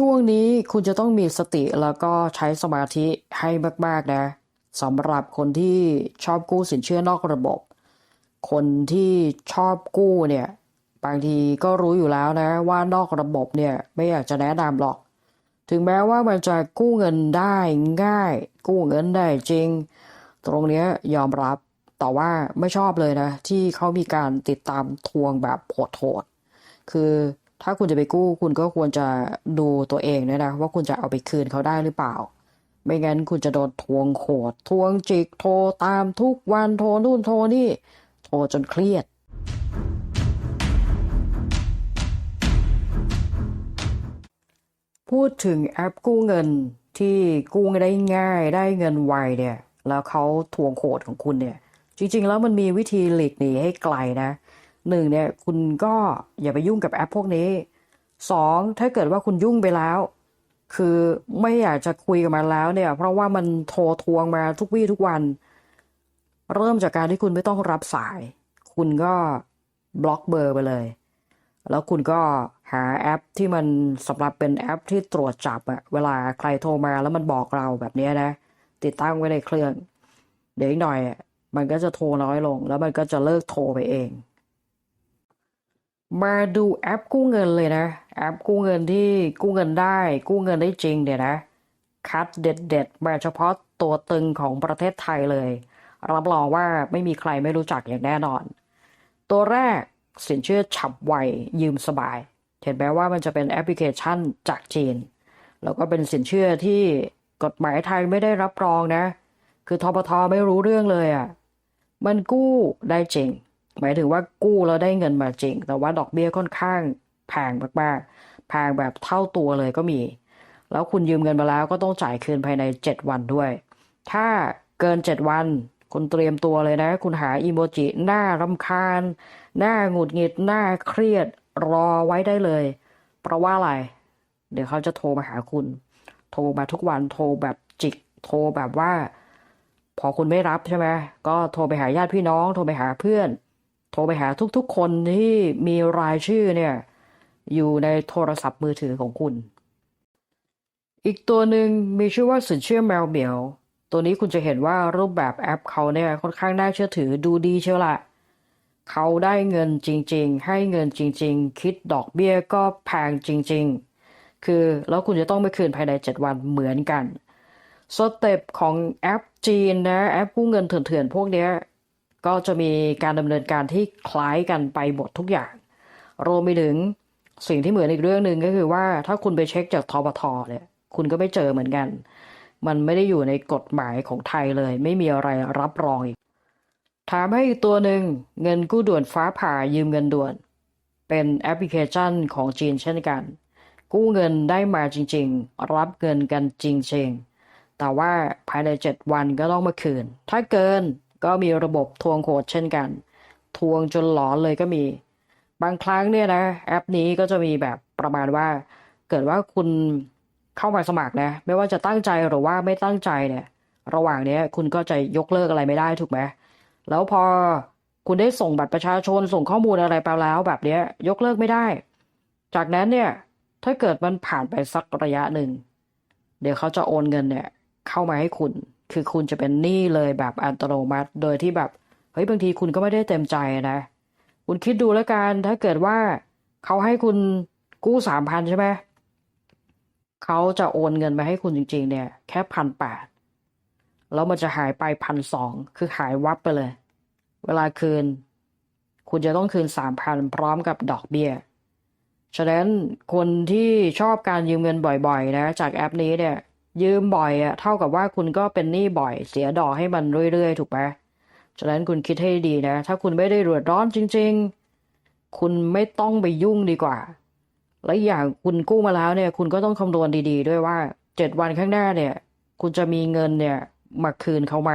ช่วงนี้คุณจะต้องมีสติแล้วก็ใช้สมาธิให้มาก ๆ นะสำหรับคนที่ชอบกู้สินเชื่อนอกระบบ คนที่ชอบกู้เนี่ยบางทีก็รู้อยู่แล้วนะว่านอกระบบเนี่ยไม่อยากจะแนะนำหรอก ถึงแม้ว่ามันจะกู้เงินได้ง่าย กู้เงินได้จริง ตรงนี้ยยอมรับแต่ว่าไม่ชอบเลยนะ ที่เขามีการติดตามทวงแบบโหดๆคือ ถ้าคุณจะไปกู้คุณก็ควรจะดูตัวเองด้วยนะว่าคุณจะเอาไปคืนเขาได้หรือเปล่า ไม่งั้นคุณจะโดนทวงโหด ทวงจิกโทรตามทุกวันโทรนู่นโทรนี่โทรจนเครียด พูดถึงแอปกู้เงินที่กู้ได้ง่ายได้เงินไวเนี่ย แล้วเขาทวงโหดของคุณเนี่ย จริง ๆ แล้วมันมีวิธีหลีกหนีให้ไกลนะ หนึ่งเนี่ยคุณก็อย่าไปยุ่งกับแอปพวกนี้สองถ้าเกิดว่าคุณยุ่งไปแล้ว คือไม่อยากจะคุยกับมันแล้วเนี่ย เพราะว่ามันโทรทวงมาทุกวี่ทุกวัน เริ่มจากการที่คุณไม่ต้องรับสาย คุณก็บล็อกเบอร์ไปเลย แล้วคุณก็หาแอปที่มันสำหรับเป็นแอปที่ตรวจจับอะเวลาใครโทรมาแล้วมันบอกเราแบบนี้นะ ติดตั้งไว้ในเครื่อง เดี๋ยวอีกหน่อยมันก็จะโทรน้อยลง แล้วมันก็จะเลิกโทรไปเอง มาดูแอปกู้เงินเลยนะ แอปกู้เงินที่กู้เงินได้ กู้เงินได้จริงเดี๋ยวนะ คัดเด็ดๆมาเฉพาะตัวตึงของประเทศไทยเลยรับรองว่าไม่มีใครไม่รู้จักอย่างแน่นอน ตัวแรกสินเชื่อฉับไวยืมสบาย เห็นไหมว่ามันจะเป็นแอปพลิเคชันจากจีน แล้วก็เป็นสินเชื่อที่กฎหมายไทยไม่ได้รับรองนะ คือทบทไม่รู้เรื่องเลยอะมันกู้ได้จริง หมายถึงว่ากู้แล้วได้เงินมาจริง แต่ว่าดอกเบี้ยค่อนข้างแพงมากๆแพงแบบเท่าตัวเลยก็มี แล้วคุณยืมเงินมาแล้วก็ต้องจ่ายคืนภายใน 7 วันด้วย ถ้าเกิน 7 วัน คุณเตรียมตัวเลยนะ คุณหาอีโมจิหน้ารำคาญ หน้าหงุดหงิด หน้าเครียดรอไว้ได้เลย เพราะว่าอะไร เดี๋ยวเขาจะโทรมาหาคุณ โทรมาทุกวันโทรแบบจิก โทรแบบว่า พอคุณไม่รับใช่ไหมก็โทรไปหาญาติพี่น้อง โทรไปหาเพื่อน ทรไปหาทุกๆ คนที่มีรายชื่อเนี่ย อยู่ในโทรศัพท์มือถือของคุณ อีกตัวหนึ่งมีชื่อว่าสินเชื่อแมวเหมียว ตัวนี้คุณจะเห็นว่ารูปแบบแอปเขาเนี่ยค่อนข้างน่าเชื่อถือดูดีเชียวละ เขาได้เงินจริง ๆ ให้เงินจริง ๆ คิดดอกเบี้ยก็แพงจริง ๆ คือแล้วคุณจะต้องไปคืนภายใน 7 วันเหมือนกันสเต็ปของแอปจีนนะแอปกู้เงินเถื่อนๆพวกเนี้ย ก็จะมีการดำเนินการที่คล้ายกันไปหมดทุกอย่าง รวมไปถึงสิ่งที่เหมือนอีกเรื่องหนึ่งก็คือว่าถ้าคุณไปเช็คจากทบทเนี่ย คุณก็ไม่เจอเหมือนกัน มันไม่ได้อยู่ในกฎหมายของไทยเลย ไม่มีอะไรรับรองอีก ถามให้อีกตัวหนึ่งเงินกู้ด่วนฟ้าผ่ายืมเงินด่วน เป็นแอปพลิเคชันของจีนเช่นกัน กู้เงินได้มาจริง ๆ รับเงินกันจริงๆแต่ว่าภายใน 7 วันก็ต้องมาคืน ถ้าเกิน ก็มีระบบทวงโหดเช่นกัน ทวงจนหลอนเลยก็มี บางครั้งเนี่ยนะ แอปนี้ก็จะมีแบบประมาณว่า เกิดว่าคุณเข้ามาสมัครนะ ไม่ว่าจะตั้งใจหรือว่าไม่ตั้งใจเนี่ย ระหว่างเนี้ยคุณก็จะยกเลิกอะไรไม่ได้ถูกไหมแล้วพอคุณได้ส่งบัตรประชาชนส่งข้อมูลอะไรไปแล้วแบบเนี้ยยกเลิกไม่ได้ จากนั้นเนี่ยถ้าเกิดมันผ่านไปสักระยะหนึ่ง เดี๋ยวเขาจะโอนเงินเนี่ย เข้ามาให้คุณ คือคุณจะเป็นหนี้เลยแบบอัตโนมัติ โดยที่แบบเฮ้ยบางทีคุณก็ไม่ได้เต็มใจนะ คุณคิดดูแล้วกันถ้าเกิดว่าเขาให้คุณกู้สามพันใช่ไหมเขาจะโอนเงินมาให้คุณจริง ๆ เนี่ย แค่พันแปดแล้วมันจะหายไปพันสองคือหายวับไปเลย เวลาคืน คุณจะต้องคืนสามพันพร้อมกับดอกเบี้ยฉะนั้นคนที่ชอบการยืมเงินบ่อยๆ นะ จากแอปนี้เนี่ย ยืมบ่อยอะเท่ากับว่าคุณก็เป็นหนี้บ่อย เสียดอกให้มันเรื่อยๆ ถูกไหมฉะนั้นคุณคิดให้ดีนะ ถ้าคุณไม่ได้รวดร้อนจริง ๆ คุณไม่ต้องไปยุ่งดีกว่า และอย่างคุณกู้มาแล้วเนี่ย คุณก็ต้องคำนวณดี ๆ ด้วยว่าเจ็ดวันข้างหน้าเนี่ย คุณจะมีเงินเนี่ยมาคืนเขาไหม